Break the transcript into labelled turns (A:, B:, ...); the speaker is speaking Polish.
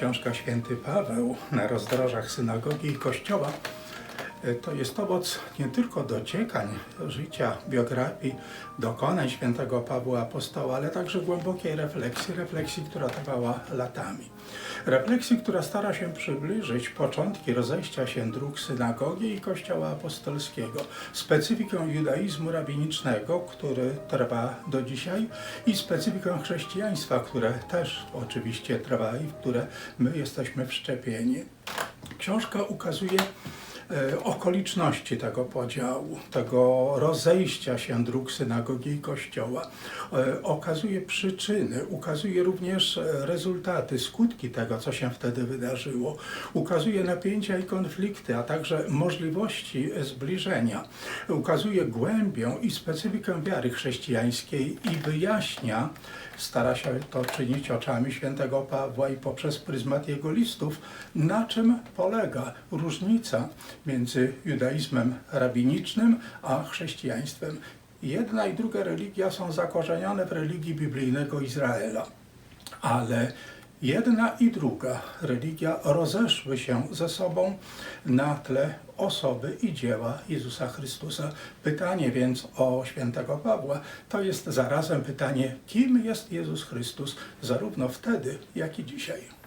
A: Książka Święty Paweł na rozdrożach synagogi i kościoła to jest owoc nie tylko dociekań życia, biografii, dokonań świętego Pawła Apostoła, ale także głębokiej refleksji, refleksji, która trwała latami. Refleksji, która stara się przybliżyć początki rozejścia się dróg synagogi i kościoła apostolskiego, specyfikę judaizmu rabinicznego, który trwa do dzisiaj i specyfikę chrześcijaństwa, które też oczywiście trwa i w które my jesteśmy wszczepieni. Książka ukazuje e, okoliczności tego podziału, tego rozejścia się dróg synagogi i kościoła. E, Okazuje przyczyny, ukazuje również e, rezultaty, skutki tego, co się wtedy wydarzyło. Ukazuje napięcia i konflikty, a także możliwości e, zbliżenia. Ukazuje głębię i specyfikę wiary chrześcijańskiej i wyjaśnia, stara się to czynić oczami świętego Pawła i poprzez pryzmat jego listów, na czym polega różnica między judaizmem rabinicznym a chrześcijaństwem. Jedna i druga religia są zakorzenione w religii biblijnego Izraela, ale jedna i druga religia rozeszły się ze sobą na tle osoby i dzieła Jezusa Chrystusa. Pytanie więc o świętego Pawła to jest zarazem pytanie, kim jest Jezus Chrystus, zarówno wtedy, jak i dzisiaj.